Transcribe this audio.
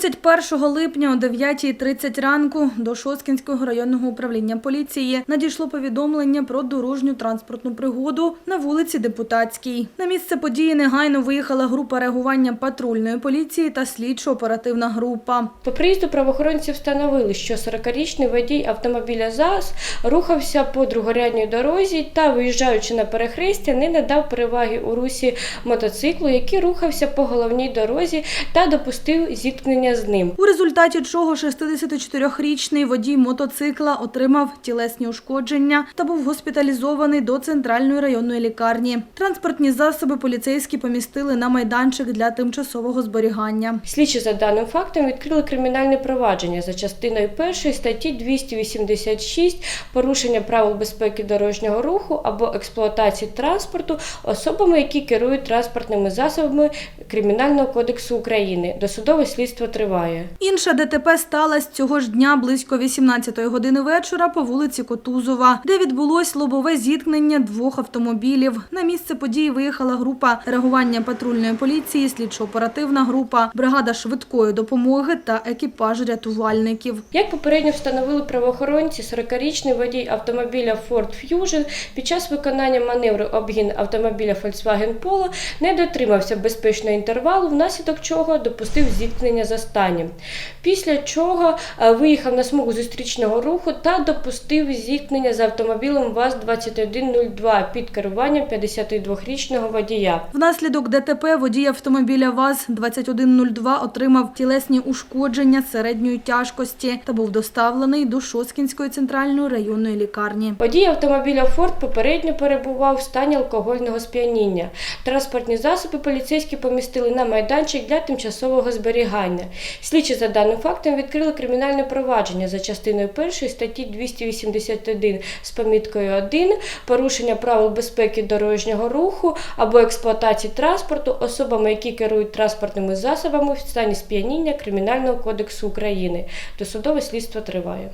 31 липня о 9.30 ранку до Шосткінського районного управління поліції надійшло повідомлення про дорожню транспортну пригоду на вулиці Депутатській. На місце події негайно виїхала група реагування патрульної поліції та слідчо-оперативна група. По приїзду правоохоронці встановили, що 40-річний водій автомобіля ЗАЗ рухався по другорядній дорозі та, виїжджаючи на перехрестя, не надав переваги у русі мотоциклу, який рухався по головній дорозі та допустив зіткнення з ним. У результаті чого 64-річний водій мотоцикла отримав тілесні ушкодження та був госпіталізований до центральної районної лікарні. Транспортні засоби поліцейські помістили на майданчик для тимчасового зберігання. Слідчі за даним фактом відкрили кримінальне провадження за частиною 1 статті 286 порушення правил безпеки дорожнього руху або експлуатації транспорту особами, які керують транспортними засобами Кримінального кодексу України. Досудове слідство триває. Інша ДТП сталася цього ж дня близько 18-ї години вечора по вулиці Котузова, де відбулось лобове зіткнення двох автомобілів. На місце події виїхала група реагування патрульної поліції, слідчо-оперативна група, бригада швидкої допомоги та екіпаж рятувальників. Як попередньо встановили правоохоронці, 40-річний водій автомобіля Ford Fusion під час виконання маневру обгін автомобіля Volkswagen Polo не дотримався безпечного інтервалу, внаслідок чого допустив зіткнення з останнім. Після чого е, виїхав на смугу зустрічного руху та допустив зіткнення з автомобілем ВАЗ-2102 під керуванням 52-річного водія. Внаслідок ДТП водій автомобіля ВАЗ-2102 отримав тілесні ушкодження середньої тяжкості та був доставлений до Шоскінської центральної районної лікарні. Водій автомобіля Форд попередньо перебував в стані алкогольного сп'яніння. Транспортні засоби поліцейські помістили на майданчик для тимчасового зберігання. Слідчі за даним фактом відкрили кримінальне провадження за частиною 1 статті 281 з поміткою 1 порушення правил безпеки дорожнього руху або експлуатації транспорту особами, які керують транспортними засобами в стані сп'яніння Кримінального кодексу України. Досудове слідство триває.